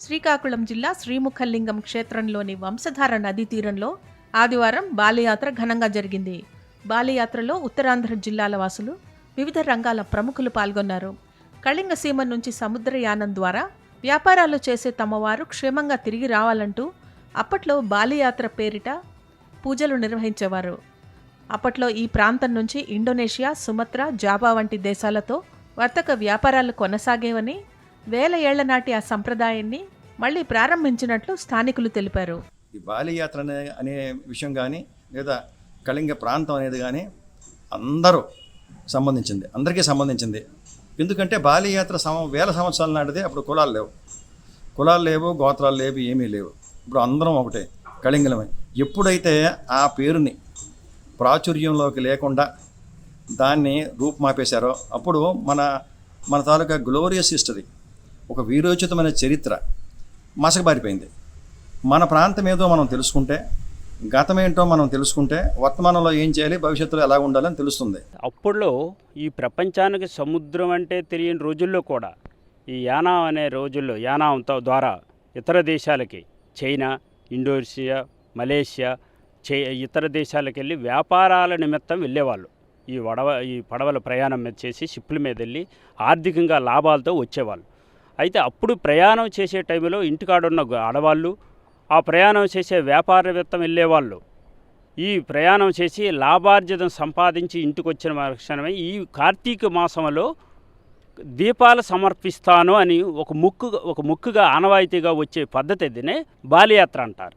శ్రీకాకుళం జిల్లా శ్రీముఖలింగం క్షేత్రంలోని వంశధార నదీ తీరంలో ఆదివారం బాలయాత్ర ఘనంగా జరిగింది. బాలయాత్రలో ఉత్తరాంధ్ర జిల్లాల వాసులు వివిధ రంగాల ప్రముఖులు పాల్గొన్నారు. కళింగ సీమ నుంచి సముద్రయానం ద్వారా వ్యాపారాలు చేసే తమవారు క్షేమంగా తిరిగి రావాలంటూ అప్పట్లో బాలయాత్ర పేరిట పూజలు నిర్వహించేవారు. అప్పట్లో ఈ ప్రాంతం నుంచి ఇండోనేషియా సుమత్ర జాబా వంటి దేశాలతో వర్తక వ్యాపారాలు కొనసాగేవని వేల ఏళ్ళ నాటి ఆ సంప్రదాయాన్ని మళ్ళీ ప్రారంభించినట్లు స్థానికులు తెలిపారు. ఈ బాలియాత్ర అనే విషయం కానీ లేదా కళింగ ప్రాంతం అనేది కానీ అందరూ సంబంధించింది. అందరికీ సంబంధించింది. ఎందుకంటే బాలియాత్ర సమ సం వేల సంవత్సరాల నాటిదే అప్పుడు కులాలు లేవు. కులాలు లేవు గోత్రాలు లేవు ఏమీ లేవు. ఇప్పుడు అందరం ఒకటే కళింగలమే. ఎప్పుడైతే ఆ పేరుని ప్రాచుర్యంలోకి లేకుండా దాన్ని రూపుమాపేశారో అప్పుడు మన మన తాలూకా గ్లోరియస్ హిస్టరీ ఒక వీరోచితమైన చరిత్ర మసకబారిపోయింది మన ప్రాంతం ఏదో మనం తెలుసుకుంటే గతమేంటో మనం తెలుసుకుంటే వర్తమానంలో ఏం చేయాలి భవిష్యత్తులో ఎలా ఉండాలని తెలుస్తుంది. అప్పుడులో ఈ ప్రపంచానికి సముద్రం అంటే తెలియని రోజుల్లో కూడా ఈ యానాం అనే రోజుల్లో యానాంతో ద్వారా ఇతర దేశాలకి చైనా ఇండోనేషియా మలేషియా చే ఇతర దేశాలకు వెళ్ళి వ్యాపారాల నిమిత్తం వెళ్ళేవాళ్ళు. ఈ వడవ ఈ పడవల ప్రయాణం మీద చేసి షిప్ల మీద వెళ్ళి ఆర్థికంగా లాభాలతో వచ్చేవాళ్ళు. అయితే అప్పుడు ప్రయాణం చేసే టైంలో ఇంటికాడున్న ఉన్న ఆడవాళ్ళు ఆ ప్రయాణం చేసే వ్యాపారవేత్తం వెళ్ళేవాళ్ళు. ఈ ప్రయాణం చేసి లాభార్జితం సంపాదించి ఇంటికి వచ్చిన క్షణమే ఈ కార్తీక మాసంలో దీపాలు సమర్పిస్తాను అని ఒక ముక్కు ఒక ముక్కుగా ఆనవాయితీగా వచ్చే పద్ధతి దీనే బాలియాత్ర అంటారు.